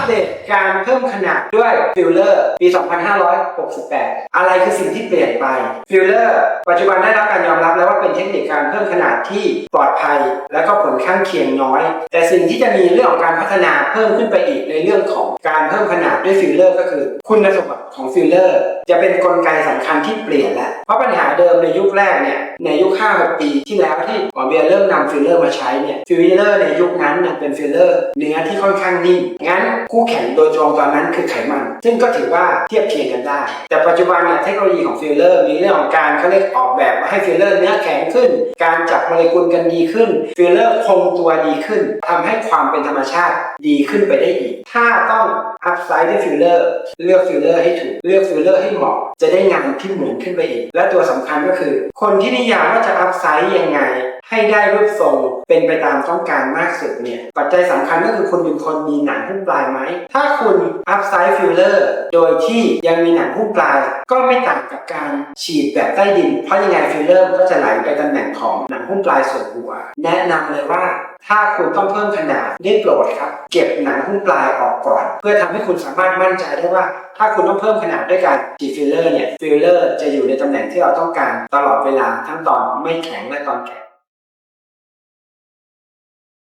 ปเดตการเพิ่มขนาดด้วยฟิลเลอร์ปี 2568 อะไรคือสิ่งที่เปลี่ยนไปฟิลเลอร์ปัจจุบันได้รับการยอมรับแล้วว่าเป็นเทคนิคการเพิ่มขนาดที่ปลอดภัย และ ข้างเคียงน้อย แต่สิ่งที่จะมีเรื่องของการพัฒนาเพิ่มขึ้นไปอีกในเรื่องของการเพิ่มขนาดด้วยฟิลเลอร์ก็คือ คุณสมบัติของฟิลเลอร์ จะเป็นนกลไกสำคัญที่เปลี่ยนแล้ว เพราะปัญหาเดิมในยุคแรกเนี่ยในยุค5-6ปีที่แล้วที่หมอเบียร์เริ่มนำฟิลเลอร์มาใช้เนี่ยฟิลเลอร์ในยุคนั้นเนี่ยเป็นฟิลเลอร์เนื้อที่ค่อนข้างนิ่มงั้นคู่แข่งโดยตรงตอนนั้นคือไขมัน ซึ่งก็ถือว่าเทียบเคียงกันได้ แต่ปัจจุบันเนี่ยเทคโนโลยีของฟิลเลอร์มีเรื่องของการเขาเรียกออกแบบมาให้ฟิลเลอร์เนื้อแข็งขึ้น การจับโมเลกุลกันดีขึ้นฟิลเลอร์คคงตัวดีขึ้นทำให้ความเป็นธรรมชาติดีขึ้นไปได้อีก ถ้าต้องอัพไซด์ด้วยฟิลเลอร์เลือกฟิลเลอร์ให้ถูก เลือกฟิลเลอร์ให้เหมาะ จะได้งานที่เหมือนขึ้นไปอีก และตัวสำคัญก็คือ คนที่นิยามว่าจะอัพไซด์ยังไง ให้ได้รูปทรงเป็นไปตามต้องการมากสุดเนี่ย ปัจจัยสำคัญก็คือคุณเป็นคนมีหนังหุ้มปลายไหม ถ้าคุณอัพไซด์ฟิลเลอร์โดยที่ยังมีหนังหุ้มปลาย ก็ไม่ต่างกับการฉีดแบบใต้ดิน เพราะยังไงฟิลเลอร์ก็จะไหลไปตำแหน่งของหนังหุ้มปลายส่วนหัว แนะนำเลยว่าถ้าคุณต้องเพิ่มขนาดได้โปรดครับ เก็บหนังหุ้มปลายออกก่อน เพื่อทำให้คุณสามารถมั่นใจได้ว่า ถ้าคุณต้องเพิ่มขนาดด้วยการฉีดฟิลเลอร์เนี่ยฟิลเลอร์จะอยู่ในตำแหน่งที่เราต้องการตลอดเวลาทั้งตอนไม่แข็งและตอนแข็ง